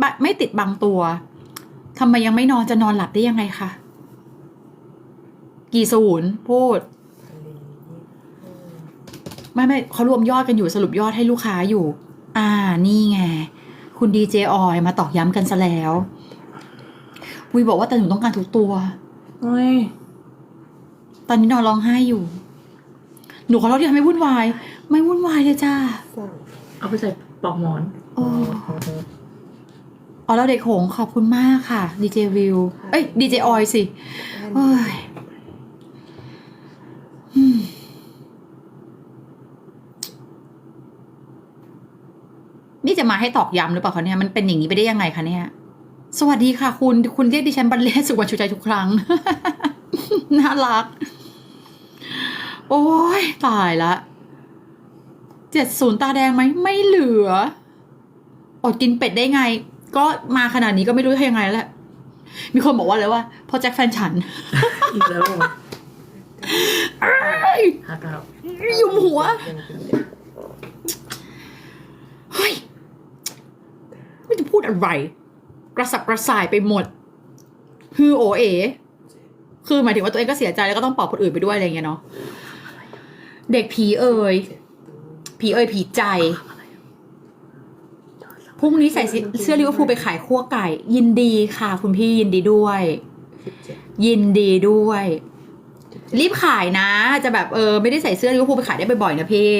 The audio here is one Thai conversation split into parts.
บะไม่ติดบางตัวทำไมยังไม่นอนจะนอนหลับได้ยังไงคะกี่ศูนย์พูด ไม่ไม่เขารวมยอดกันอยู่สรุปยอดให้ลูกค้าอยู่ อ่านี่ไง คุณดีเจออยมาตอกย้ำกันซะแล้ววีบอกว่าแต่หนูต้องการทุกตัวเฮ้ยตอนนี้นอนร้องไห้อยู่ หนูขอโทษที่ทำให้วุ่นวาย ไม่วุ่นวายเลยจ้าสั่งเอาไปใส่ปลอกหมอน โอ้ อ๋อแล้วเด็กโหงขอบคุณมากค่ะดีเจวิวเอ้ยดีเจออยสิเอ้ยอืมนี่จะมาให้ตอกย้ำหรือเปล่าคะเนี่ยมันเป็นอย่างนี้ไปได้ยังไงคะเนี่ย สวัสดีค่ะ คุณคุณเรียกดิฉันบัลเล่สุวรรณชูใจทุกครั้ง น่ารัก โอ้ยตายละเจ็ดศูนย์ตาแดงไหมไม่เหลือ อดกินเป็ดได้ไง ก็มาขนาดนี้ก็ไม่รู้จะยังไงแล้วแหละมีคนบอกว่าเลยว่าเพอแจ็คแฟนฉัน อีกแล้วเหรอหาเก้ายุมหัวยังเป็นเด็กเฮ้ย ไม่จะพูดอะไร กระสับกระส่ายไปหมดฮือโอเอ คือหมายถึงว่าตัวเองก็เสียใจแล้วก็ต้องปลอบคนอื่นไปด้วยอะไรอย่างเงี้ยเนาะ เด็กผีเอ่ย ผีเอ่ยผีใจพ รุ่งนี้ใส่เสื้อลิเวอร์พูลไปขายคั่วไก่ ยินดีค่ะ คุณพี่ยินดีด้วยสิบเจ็ดยินดีด้วยสิบเจ็ดรีบขายนะ จะแบบเออไม่ได้ใส่เสื้อลิเวอร์พูลไปขายได้บ่อยๆนะพี่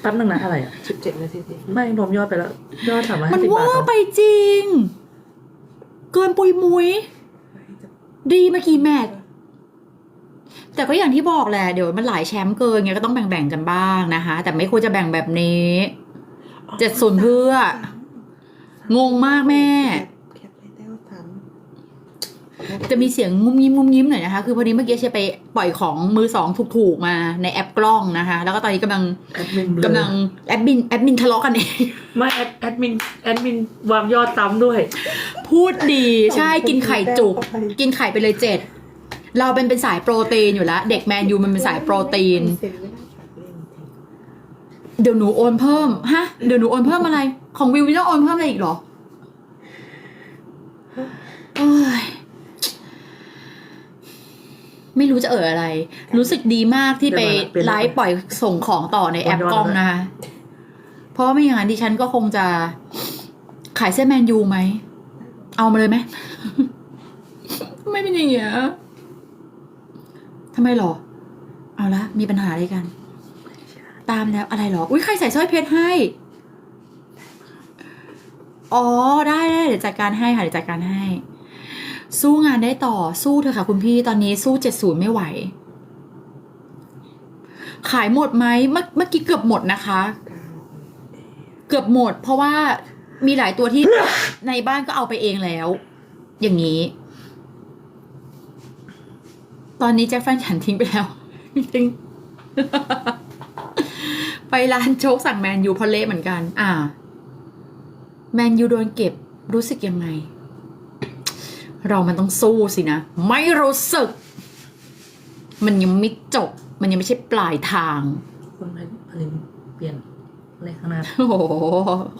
แป๊บนึงนะอะไรอะสิบเจ็ดนาทีสิไม่รวมยอดไปแล้วยอดสามร้อยมัห้านสิบบาทว่าเนอะไปจริง เกินปุยมุยดีมากี่แมตช์แต่ก็อย่างที่บอกแหละเดี๋ยวมันหลายแชมป์เกินไงก็ต้องแบ่งๆกันบ้างนะคะ แต่ไม่ควรจะแบ่งแบบนี้เจ็ดศูนย์เพื่อ งงมากแม่ แคปไม่ได้ว่าทำจะมีเสียงงุ้มยิ้มงุ้มยิ้มหน่อยนะคะ คือพอดีเมื่อกี้เชียร์ไปปล่อยของมือสองถูกๆมาในแอปกล้องนะคะ แล้วก็ตอนนี้กำลังแอดมินเบลอกำลังแอดมินแอดมินทะเลาะกันเอง ไม่แอดแอดมินแอดมินวางยอดซ้ำด้วย พูดดีใช่กินไข่จุก กินไข่ไปเลยเจ็ด เราเป็นเป็นสายโปรตีนอยู่แล้ว เด็กแมนยูมันเป็นสายโปรตีนเซ็นไม่ได้ฝากเล่นจริง เดี๋ยวหนูโอนเพิ่มฮะเดี๋ยวหนูโอนเพิ่มอะไร ของวิววิต้องโอนเพิ่มอะไรอีกเหรอโอ้ยไม่รู้จะเอ่ยอะไร รู้สึกดีมากที่ไปไลฟ์ปล่อยส่งของต่อในแอปกล้องนะคะ เพราะว่าไม่อย่างนั้นดิฉันก็คงจะขายเสื้อแมนยูไหม เอามาเลยไหม ไม่เป็นอย่างเงี้ยทำไมหรอ เอาละมีปัญหาอะไรกัน ตามแล้วอะไรหรอ อุ้ยใครใส่สร้อยเพชรให้ อ๋อได้ได้เดี๋ยวจัดการให้ค่ะเดี๋ยวจัดการให้ สู้งานได้ต่อสู้เถอะค่ะ คุณพี่ตอนนี้สู้เจ็ดศูนย์ไม่ไหว ขายหมดไหมเมื่อเมื่อกี้เกือบหมดนะคะ เก้าเกือบหมด เพราะว่ามีหลายตัวที่ในบ้านก็เอาไปเองแล้ว อย่างนี้ ตอนนี้แจ็คแฟนฉันทิ้งไปแล้วทิ้ง ไปร้านโจ๊กสั่งแมนยูเพอเละเหมือนกัน อ่า แมนยูโดนเก็บรู้สึกยังไง เรามันต้องสู้สินะ ไม่รู้สึก มันยังไม่จบ มันยังไม่ใช่ปลายทางคนผลิตเปลี่ยนเลขข้างหน้าโอ้โห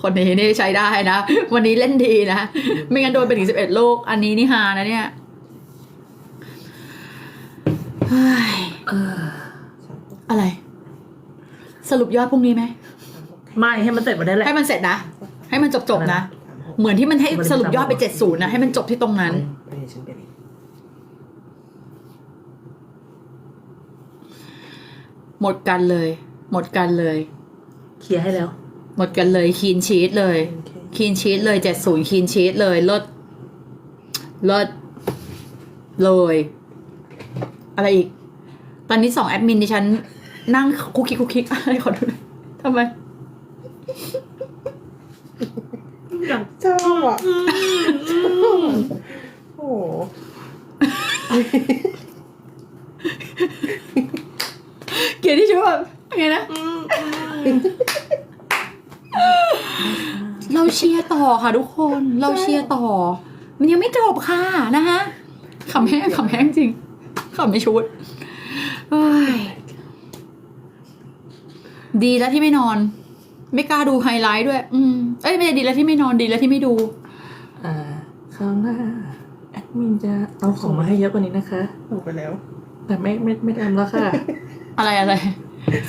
คนนี้นี่ใช้ได้นะ วันนี้เล่นดีนะ ไม่งั้นโดนไปถึงสิบเอ็ดลูกอันนี้นี่ฮานะเนี่ยเฮ้ยเออสามหกอะไร สรุปยอดพรุ่งนี้ไหมสามหกไม่ให้มันเสร็จมาได้แหละ ให้มันเสร็จนะ ให้มันจบจบๆนะสามหกเหมือนที่มันให้สรุปยอดไปเจ็ดศูนย์นะให้มันจบที่ตรงนั้นไปเรียนฉันไปเรียนหมดกันเลย หมดกันเลย เคลียร์ให้แล้ว หมดกันเลยคีนชีตเลยโอเคคีนชีตเลยเจ็ดศูนย์คีนชีตเลยเลิศเลิศเลย อะไรอีก ตอนนี้สองแอดมินดิฉัน นั่งคุกคิกคุกคิกอะไรขอดูหน่อยทำไมชอบอะโอ้โหเกลียดที่ชื่อแบบไงนะ เราเชียร์ต่อค่ะทุกคน เราเชียร์ต่อ มันยังไม่จบค่ะนะคะขำแห้งขำแห้งจริงขำไม่ชุดเอ้ย ดีแล้วที่ไม่นอน ไม่กล้าดูไฮไลท์ด้วย อืมเอ้ยไม่ใช่ดีแล้วที่ไม่นอนดีแล้วที่ไม่ดู อ่าคราวหน้าแอดมินจะเอาของมาให้เยอะกว่านี้นะคะ ส่งไปแล้ว แต่ไม่ไม่ไม่ทำแล้วค่ะ อะไรอะไร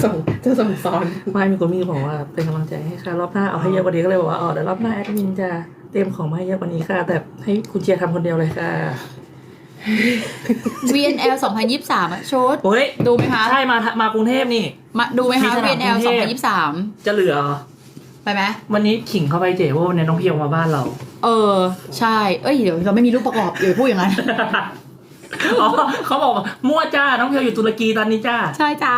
ส่งจะส่งซ้อนไม่มีคนมีบอกว่าเป็นกำลังใจให้ค่ะรอบหน้าเอาให้เยอะกว่านี้ก็เลยบอกว่าอ๋อเดี๋ยวรอบหน้าแอดมินจะเตรียมของมาให้เยอะกว่านี้ค่ะ แต่ให้คุณเชียร์ทำคนเดียวเลยค่ะ VNL 2023อะชุดโอ้ยดูไหมคะใช่มามากรุงเทพนี่มาดูไหมมีคะสนาม VNL กรุงเทพ2023 จะเหลือเหรอไปไหมวันนี้ขิงเข้าไปเจ๋ว่าวันนี้น้องเพียวมาบ้านเรา เออ ใช่ เอ้ยเดี๋ยวเราไม่มีรูปประกอบเดี๋ยวพูดอย่างนั้นอ๋อเขาบอกว่ามั่วจ้าน้องเพียวอยู่ตุรกีตอนนี้จ้า ใช่จ้า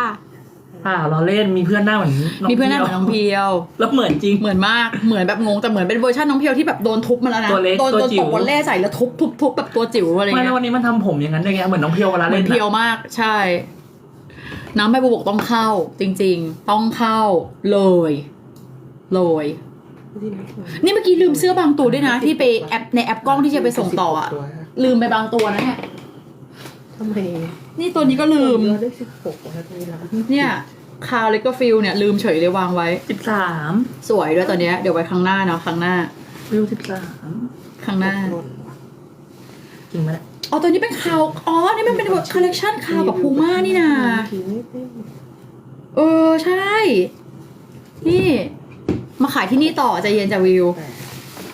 อ่าเราเล่นมีเพื่อนหน้าเหมือนงมีเพื่อนหน้าเหมือนน้องเพียว แล้วเหมือนจริงเหมือนมากเหมือนแบบงงแต่เหมือนเป็นเวอร์ชันน้องเพียวที่แบบโดนทุบมาแล้วนะตัวเล็กโดนตัวโดนจิ๋ตวกวอลเล่ใส่แล้วทุบทุบทุบแบบตัวจิ๋วอะไรไม่เงี้แล้วยวันนี้มันทำผมอย่างนั้นได้ไงเหมือนน้องเพียวเวลาเหมืเล่อนนเพียวมากใช่ น้ำใบบัวบกต้องเข้า จริง ๆ ต้องเข้าเลยเลยนี่เมื่อกี้ลืมเสื้อบางตัวด้วยนะ ที่ไปแอปในแอปกล้องที่จะไปส่งต่ออะลืมไปบางตัวนะเนี่ยทำ ไมนี่ตัวนี้ก็ลืม เราได้สิบหกแล้วทำไมเราเนี่ยคาวเลกก็ฟิลเนี่ยลืมเฉยเลยวางไว้ สิบสามสวยด้วยตัวเนี้ยเดี๋ยวไว้ครั้งหน้าเนาะครั้งหน้าวิวสิบสามครั้งหน้าหล่นว่ะจริงไหมเนี่ยอ๋อตัวนี้เป็นคาว อ๋อ นี่มันเป็นคอลเลกชันคาวกับพูม่านี่นาทีไม่เต้นเออใช่ นี่ มาขายที่นี่ต่อใจเย็นจะวิว แต่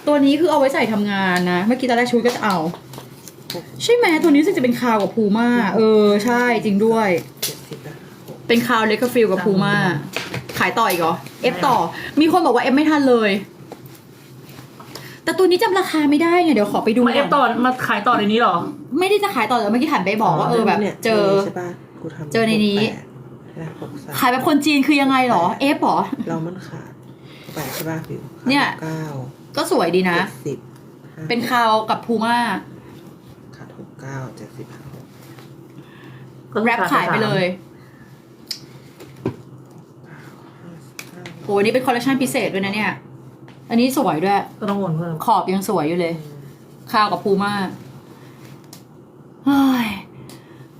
ตัวนี้คือเอาไว้ใส่ทำงานนะ เมื่อกี้ตอนแรกชุดก็จะเอา ใช่ไหมตัวนี้รู้สึกจะเป็นคาวกับพูม่าเออใช่จริงด้วย เจ็ดสิบนะหกเป็นคาวเลกฟิลกับพูม่าขายต่ออีกเหรอเอฟต่อ มีคนบอกว่าเอฟไม่ทันเลย แต่ตัวนี้จำราคาไม่ได้ไงเดี๋ยวขอไปดูมาเอฟก่ต่อนอมาขายต่อในนี้เหรอ ไม่ได้จะขายต่อแต่เมื่อกี้หันไปบอกว่าเออแบบนี่ยเจอ ใช่ป่ะกูทำเจอในนี้ แปดหกสาม ขายแบบคนจีนคือยังไงเหรอเอฟเหรอ เรามันขาดแปดใช่ป่ะผิวขาดเนี่ย เก้าก็สวยดีนะ เจ็ดสิบห้าเป็นคาวกับพูม่าขาดหก เก้าเจ็ดสิบห้าหกแรปขายไปเลยห้าห้าโอ้ยนี่เป็นคอลเลคชันพิเศษด้วยนะเนี่ย อันนี้สวยด้วย ก็ต้องโอนเพิ่ม ขอบยังสวยอยู่เลยคาวกับพูม่าเฮ้ย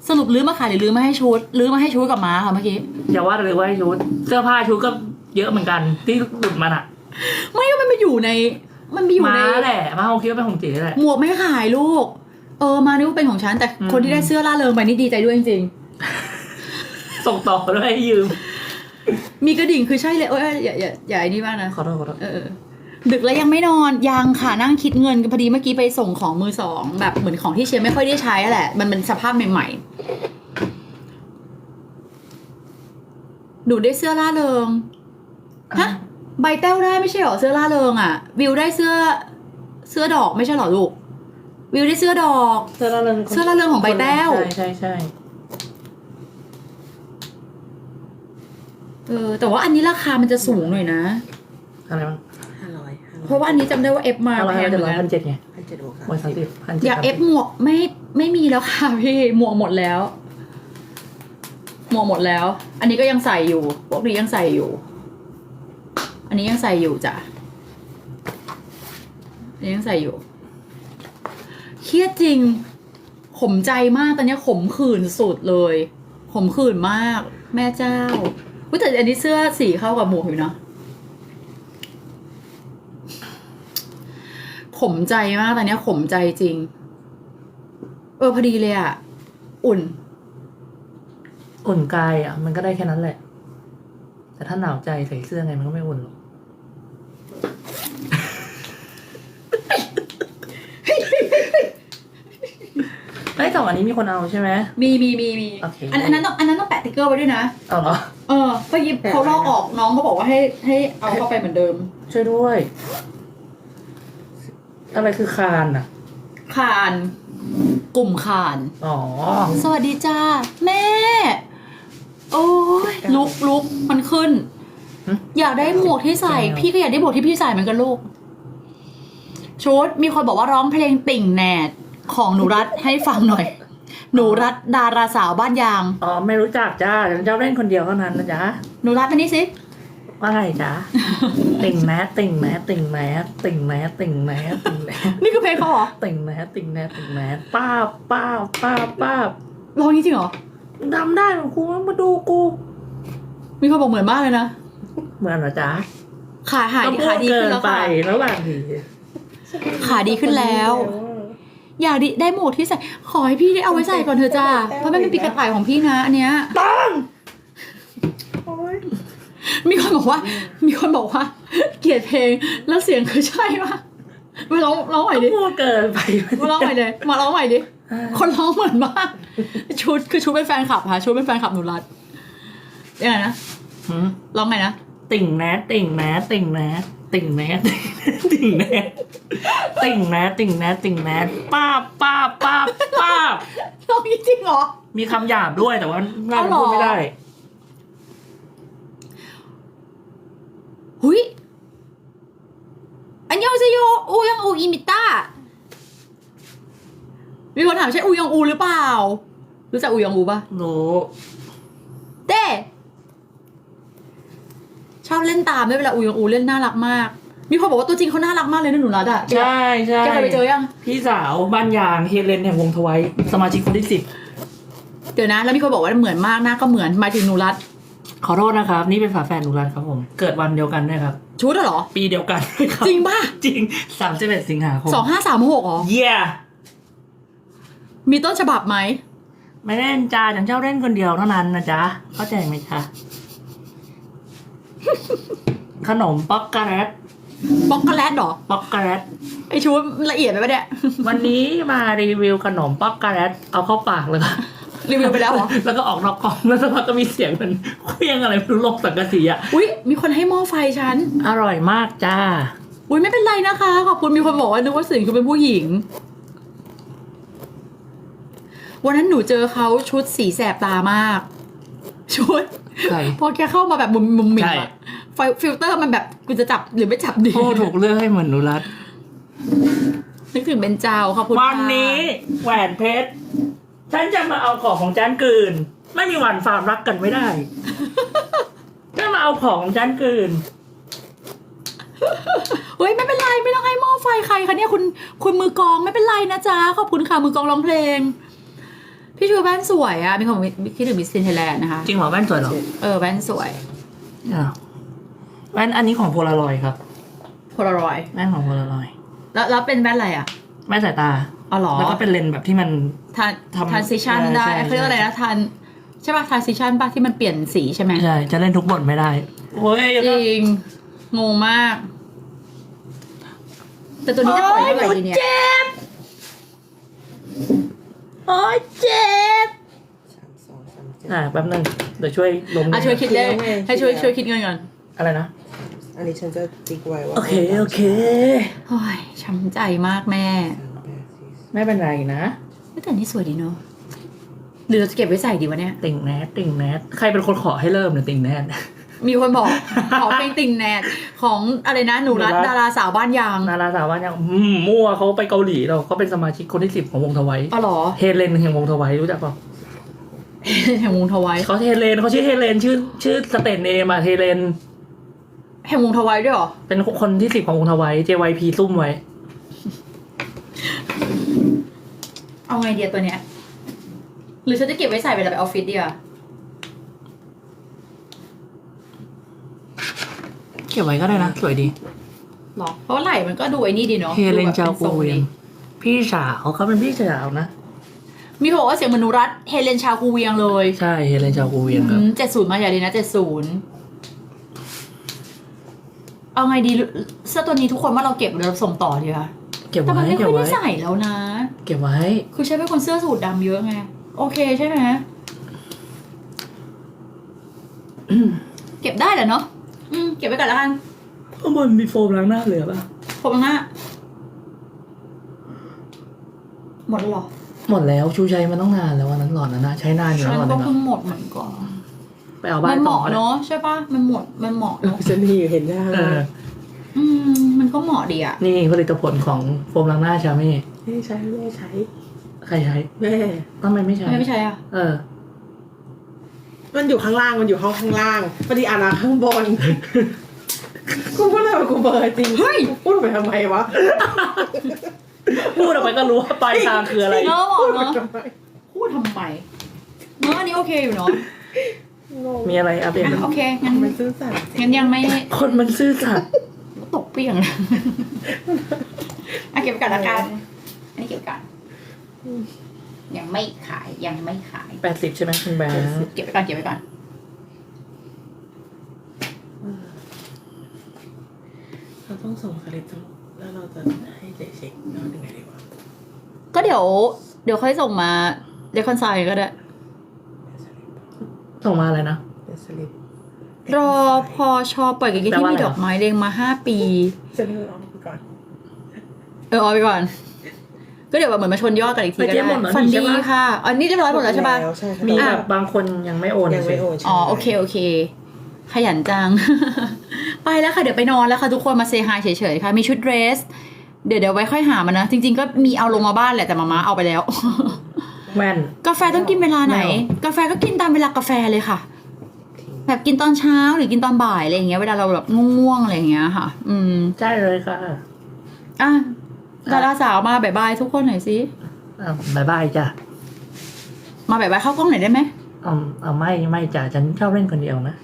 สรุปลื้อมาขายหรือลื้อมาให้ชุดลื้อมาให้ชุดกับม้าค่ะเมื่อกี้อย่าว่าเลยว่าให้ชุด เสื้อผ้าชุดก็เยอะเหมือนกัน ที่หลุดมันอะไม่ก็มันมาอยู่ใน มันไปอยู่มาในแหละมาคงคิดว่าเป็นของเจ๋แหละหมวกไม่ขายลูก เออมานี่ว่าเป็นของฉันแต่อืมคนที่ได้เสื้อล่าเริงไปนี่ดีใจด้วยจริงส่งต่อด้วยให้ยืมๆมีกระดิ่งคือใช่เลยเอ้ยอย่าอย่าอย่าไอ้นี่มากนะขอโทษขอโทษเออดึกแล้วยังไม่นอนยังค่ะนั่งคิดเงินพอดีเมื่อกี้ไปส่งของมือสองแบบเหมือนของที่เชียร์ไม่ค่อยได้ใช้อะแหละ มันเป็นสภาพใหม่ๆดูได้เสื้อล่าเริงฮะใบแต้วได้ไม่ใช่เหรอเสื้อล่าเริงอะ วิวได้เสื้อเสื้อดอกไม่ใช่เหรอลูก วิวได้เสื้อดอก เสื้อละเริงเสื้อละเริงของใบแต้ว ใช่ใช่ใช่เออแต่ว่าอันนี้ราคามันจะสูงหน่อยนะ อะไรบ้างห้าร้อยห้าร้อยเพราะว่าอันนี้จำได้ว่าเอฟมาห้าร้อยแพงเหเจ็มืดอนร้อยกัพันนเจ็ดไงพันเจ็ดบวกสามวันสามสิบพันเจ็ดอยากเอฟหมวกไม่ไม่มีแล้วค่ะพี่หมวกหมดแล้ว หมวกหมดแล้ว อันนี้ก็ยังใส่อยู่พวกนี้ยังใส่อยู่ อันนี้ยังใส่อยู่จ้ะอันนี้ยังใส่อยู่ เครียดจริง ขมใจมากตอนนี้ขมขื่นสุดเลย ขมขื่นมาก แม่เจ้าอุ๊ยแต่อันนี้เสื้อสีเข้ากับหมวกอยู่เนาะขมใจมากตอนนี้ขมใจจริง เออพอดีเลยอะอุ่น อุ่นกายอะ มันก็ได้แค่นั้นแหละ แต่ถ้าหนาวใจใส่เสื้อไงมันก็ไม่อุ่นหรอก ไอ้ยแต่อันนี้มีคนเอาใช่ไหม มีมีมีมีโอเค อันอันนั้นต้องอันนั้นต้องแปะติ๊กเกอร์ไว้ด้วยนะ เอาเหรอ เออเมื่อกี้เขาลอกออกน้องเขาบอกว่าให้ให้เอาเข้าไปเหมือนเดิม ช่วยด้วย อะไรคือคานอะ คาน กลุ่มคาน อ๋อ สวัสดีจ้า แม่ โอ้ยลุกลุกมันขึ้น หึอยากได้หมวกที่ใส่แมวพี่ก็อยากได้หมวกที่พี่ใส่เหมือนกันลูกชุดมีคนบอกว่าร้องเพลงติ่งแหนด ของหนูรัฐให้ฟังหน่อย หนูรัฐดาราสาวบ้านยาง อ๋อไม่รู้จักจ้าฉันชอบเล่นคนเดียวเท่านั้นนะจ๊ะหนูรัฐมานี่สิว่าไงจ๊ะติ่งแมสติ่งแมสติ่งแมสติ่งแมสติ่งแมสติ่งแมสนี่คือเพลงเขาเหรอติ่งแมสติ่งแมสติ่งแมสป้าบป้าบป้าบป้าบร้องจริงๆเหรอดำได้ของกูมาดูกูมีคนบอกเหมือนมากเลยนะเหมือนเหรอจ๊ะขาหายก็ดีพูขาดดีเกิขึ้นนแล้วไปค่ะแล้วบางทีขาดีขึ้นแล้ว อยากดิได้หมวกที่ใส่ขอให้พี่ได้เอาไว้ใส่ก่อนเถอะจ้าเพราะมันเป็นปีกระต่ายของพี่นะอันเนี้ยตั้งโอ้ยมีคนบอกว่า มีคนบอกว่า เกลียดเพลงแล้วเสียงคือใช่ปะมาร้องร้องใหม่ดิพูดเกินไปมาร้องใหม่เลยมาร้องใหม่ดิคนร้องเหมือนมากชุดคือชุดเป็นแฟนคลับค่ะชุดเป็นแฟนคลับหนูรัดยังไงนะหืมร้องไงนะติ่งแนทติ่งแนทติ่งแนท ติ่งแนทติ่งแนทติ่งแนทติ่งแนทติ่งแนทป้าบป้าบป้าบป้าบร้องจริงๆเหรอ มีคำหยาบด้วยแต่ว่าน่าจะเอาเหรอพูดไม่ได้ หุยอันยองเซโยอูยังอูอิมิต้า มีคนถามใช่อูยองอูหรือเปล่า รู้จักอูยองอูปะรู้ เต้ช อบเล่นตามด้วยเวลาอูยองอูเล่นน่ารักมาก มีคนบอกว่าตัวจริงเขาน่ารักมากเลยนะหนูรัดอะใช่ใช่แกเคยไปเจอยัง พี่สาวบ้านยางเฮเลนแห่งวงทวายสมาชิกคนที่สิบเดี๋ยวนะ แล้วมีคนบอกว่าเหมือนมากหน้าก็เหมือนหมายถึงหนูรัดขอโทษนะครับ นี่เป็นฝาแฝดหนูรันครับผม เกิดวันเดียวกันด้วยครับ ชุดอะเหรอ ปีเดียวกันด้วยครับจริงป่ะจริงสามสิบเอ็ดสิงหาคมสองห้าสามหกเหรอเย่มีต้นฉบับไหมไม่เล่นจ้าฉันเจ้าเล่นคนเดียวเท่านั้นนะจ๊ะเข้าใจไหมคะ ขนมป๊อกโกแลตบ็อกโกแลตเหรอ ป๊อกโกแลตไอชุดละเอียดไปปะเนี่ย วันนี้มารีวิวขนมป๊อกโกแลตเอาเข้าปากเลยค่ะ รีวิวไปแล้วเหรอ แล้วก็ออกนอกกล่องแล้วสักพักก็มีเสียงมันเคลี้ยงอะไรไม่รู้ลงสังกะสีอะ อุ้ยมีคนให้หม้อไฟฉัน อร่อยมากจ้า อุ้ยไม่เป็นไรนะคะ ขอบคุณมีคนบอกว่านึกว่าสิ่งคือเป็นผู้หญิง วันนั้นหนูเจอเขาชุดสีแสบตามาก ชุด ใช่ พอแกเข้ามาแบบมุมมุมมิมใช่ อะไฟฟิลเตอร์มันแบบกูจะจับหรือไม่จับดี โอ้ถูกเลือกให้เหมือนหนูรัดนึกถึงเบนเจ้าขอบคุณวันค่ะนี้แหวนเพชรฉันจะมาเอาของของฉันคืน ไม่มีวันฝากรักกันไม่ได้จะมาเอาของของฉันคืนเฮ้ยไม่เป็นไรไม่ต้องให้หม้อไฟใครคะเนี่ยคุณคุณมือกลองไม่เป็นไรนะจ๊ะขอบคุณค่ะมือกลองร้องเพลง พี่ชูแว่นสวยอะมีคนบอกคิดถึงมิสซินไทยแลนด์นะคะ จริงเหรอแว่นสวยเหรอ เออแว่นสวยอ้าว แว่นอันนี้ของโพลารอยครับโพลารอยแว่นของโพลารอยแล้วแล้วเป็นแว่นอะไรอะแว่นสายตาอ๋อเหรอแล้วก็เป็นเลนส์แบบที่มันทานทำทานซิชันใช่ได้ใช่เขาเรียกว่าอะไรนะทานใช่ป่ะทานซิชันป่ะที่มันเปลี่ยนสีใช่ไหมใช่จะเล่นทุกบทไม่ได้โอ้ยจริงงงมาก แต่ตัวนี้จะปล่อยเท่าไหร่ดีเนี่ยบโอ้ยเจ็บสามสองสามเจ็ดอะแป๊บนึงเดี๋ยวช่วยลมอะช่วยคิดเลขคิดแล้วไงให้ช่วยคิดแล้วช่วยคิดเงินก่อนอะไรนะ อันนี้ฉันจะติ๊กไว้ว่าโอเค โอเคโอ้ยช้ำใจมากแม่สามแปดสี่สิบไม่เป็นไรนะแต่นี่สวยดีเนาะหรือเราจะเก็บไว้ใส่ดีวะเนี่ย ติ่งแนทติ่งแนทใครเป็นคนขอให้เริ่มเนี่ยติ่งแนทมีคนบอก ขอเพลงติ่งแนทของอะไรนะหนูรัตหนูรัตดาราสาวบ้านยางนาราสาวว่ายังอืมมั่วเขาไปเกาหลีเราเขาเป็นสมาชิกคนที่สิบของวงทวายอ๋อเหรอเฮเลนแห่งวงทวายรู้จักเปล่าแห่งวงทวายเขาเฮเลนเขาชื่อเฮเลนชื่อชื่อสเตนเนมอะเฮเลน แห่งวงทวายด้วยเหรอ เป็นคนที่สิบของวงทวาย JYP ซุ่มไว้ เอาไงเดียตัวเนี้ย หรือฉันจะเก็บไว้ใส่เวลาไปออฟฟิศดีอะเก็บไว้ก็ได้นะ สวยดี หรอ เพราะว่าไหล่มันก็ดูไอ้นี่ดีเนาะเฮเลนดูแบบจาป็โกทรงเวียดีงพี่สาวเขาเป็นพี่สาวนะ มีคนบอกว่าเสียงเหมือนหนูรัตเฮเลนชาวกูเวียงเลยใช่เฮเลนจาโกเวียงครับ เจ็ดศูนย์มาใหญ่เลยนะเจ็ดศูนย์ เอาไงดีเสื้อตัวนี้ทุกคนว่าเราเก็บหรือเราส่งต่อดีคะเก็บแต่มันไว้ไม่เก็ค่บอยได้ไว้ ใส่แล้วนะ เก็บไว้ คือใช้เป็นคนเสื้อสูทดำเยอะไง โอเคใช่ไหมเก็บได้แหละเนาะอืมเก็บไว้ก่อนแล้วกันข้างบนมีโฟมล้างหน้าเหลือป่ะ ผมหน้าหมดแล้วเหรอหมดแล้วชูชัยมันต้องนานแล้ววันนั้นหลอดนะนะใช้นานอยู่ฉัแล้วนหลอดก็นึงเพิ่อะงหมดเหมือนกัน ไปเอาบ้ามันนเหต่อมาะเนาะใช่ปะมันหมดมันเหมาะเนาะฉันมีอยู่เห็นยังเอออืมมันก็เหมาะดีอะนี่ผลิตผลของโฟมล้างหน้าชาเม่ไม่ใช้ไม่ใช้ใครใช้แม่ทำไมไม่ใช้ ทำไมไม่ใช่อะเออ มันอยู่ข้างล่างมันอยู่ห้องข้างล่างพอดีอ่านมาข้างบนกูพูดอะไรวะกูเบอร์จริงเฮ้ยพูดไปทำไมวะพูดออกไปก็รู้ว่าปลายทางคืออะไร เนาะเหมาะพูดไปเนาะทำไมพูดทำไมเนาะอันนี้โอเคอยู่เนาะงง มีอะไรอัปเดตอะโอเคงั้นมันซื่อสัตย์งั้นยังไม่คนมันซื่อสัตย์ตกเปี้ยงนะอะเก็บไว้ก่อนละกันอันนี้เก็บไว้ก่อนยังไม่ขายยังไม่ขายแปดสิบใช่ไหมคุณแบงค์เก็บไว้ก่อนเก็บไว้ก่อนเราต้องส่งสลิปทั้งแล้วเราจะให้เจ๊เช็คนอนยังไงดีวะก็เดี๋ยว เดี๋ยวค่อยส่งมาเรคอนไซก็ได้ ส่งมาอะไรนะเป็นสลิปรอพอชอปล่อยกิ๊กแปลที่ว่ามีอะไรดอกไม้เรียงมาห้าปีสลิปเอาไปก่อน เออเอาไปก่อน ก็เดี๋ยวแบบเหมือนมาชนยอดกันอีกทีก็ไปเจ๊ได้หมดเหรอฟันนี่ใช่ดีปะค่ะอันนี้เรียบร้อยหมดแล้วใช่ปะแล้วใช่ค่ะมีแบบบางคนยังไม่โอนยังไม่โอนสิใช่อ๋อโอเคโอเค ขยันจัง ไปแล้วค่ะเดี๋ยวไปนอนแล้วค่ะทุกคนมาเซฮายเฉยๆค่ะ มีชุดเดรส เดี๋ยวเดี๋ยวไว้ค่อยหามันนะ จริง ๆ ก็มีเอาลงมาบ้านแหละแต่มาม่าเอาไปแล้ว แว่น กาแฟต้องกินเวลาไหนไม่เอากาแฟก็กินตามเวลากาแฟเลยค่ะ แบบกินตอนเช้าหรือกินตอนบ่ายอะไรอย่างเงี้ยเวลาเราแบบง่วงๆอะไรอย่างเงี้ยค่ะ อืมใช่เลยค่ะอะดาราสาวมาบายบายทุกคนหน่อยสิอะบายบายจ้ะมาบายบายเข้ากล้องหน่อยได้ไหมเอาเอาไม่ไม่จ้ะฉันชอบเล่นคนเดียวนะ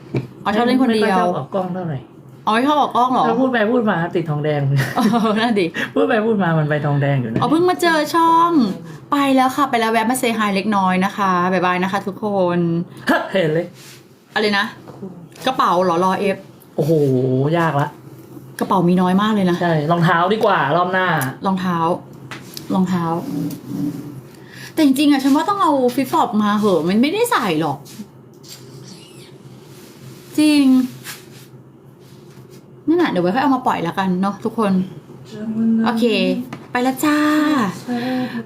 อ๋อชอบเล่นคนเดีไม่ยอชวอบออกกล้องเท่าไหร่ อ๋อไม่ชอบออกกล้องเหรอแล้วพูดไปพูดมาติดทองแดงเออนั่นดิพูดไปพูดมามันไปทองแดงอยู่นะอ๋อเพิ่งมาเจอช่อง ไปแล้วค่ะ ไปแล้วแวะมาเซฮายเล็กน้อยนะคะบายบายนะคะ ทุกคนเห็นเลย อะไรนะ กระเป๋าเหรอรอเอฟ โอ้โห ยากละกระเป๋ามีน้อยมากเลยนะ ใช่รองเท้าดีกว่ารอบหน้า รองเท้า รองเท้า แต่จริงๆอะฉันว่าต้องเอาฟิฟฟอบมาเหอะ มันไม่ได้ใส่หรอก จริง นั่นน่ะเดี๋ยวไว้ค่อยเอามาปล่อยแล้วกันเนาะทุกคน โอเค ไปแล้วจ้า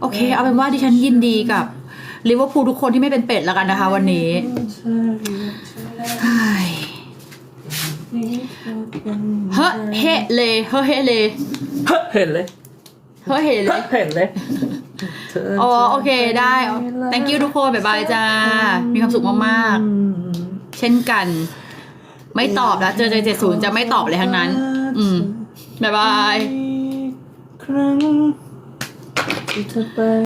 โอเค เอาเป็นว่าดิฉันยินดีกับลิเวอร์พูลทุกคนที่ไม่เป็นเป็ดแล้วกันนะคะ วันนี้เฮ้ยเฮ้เฮเลยเฮ้เฮเลยเห็นเลยเฮ้เฮเลยเห็นเลยอ๋อโอเคได้ thank you ทุกคน บ๊ายบายจ้า มีความสุขมากๆ เช่นกัน ไม่ตอบแล้วเจอเจเจ็ดศูนย์จะไม่ตอบเลยทั้งนั้น อืมบ๊ายบายครั้งที่เธอไป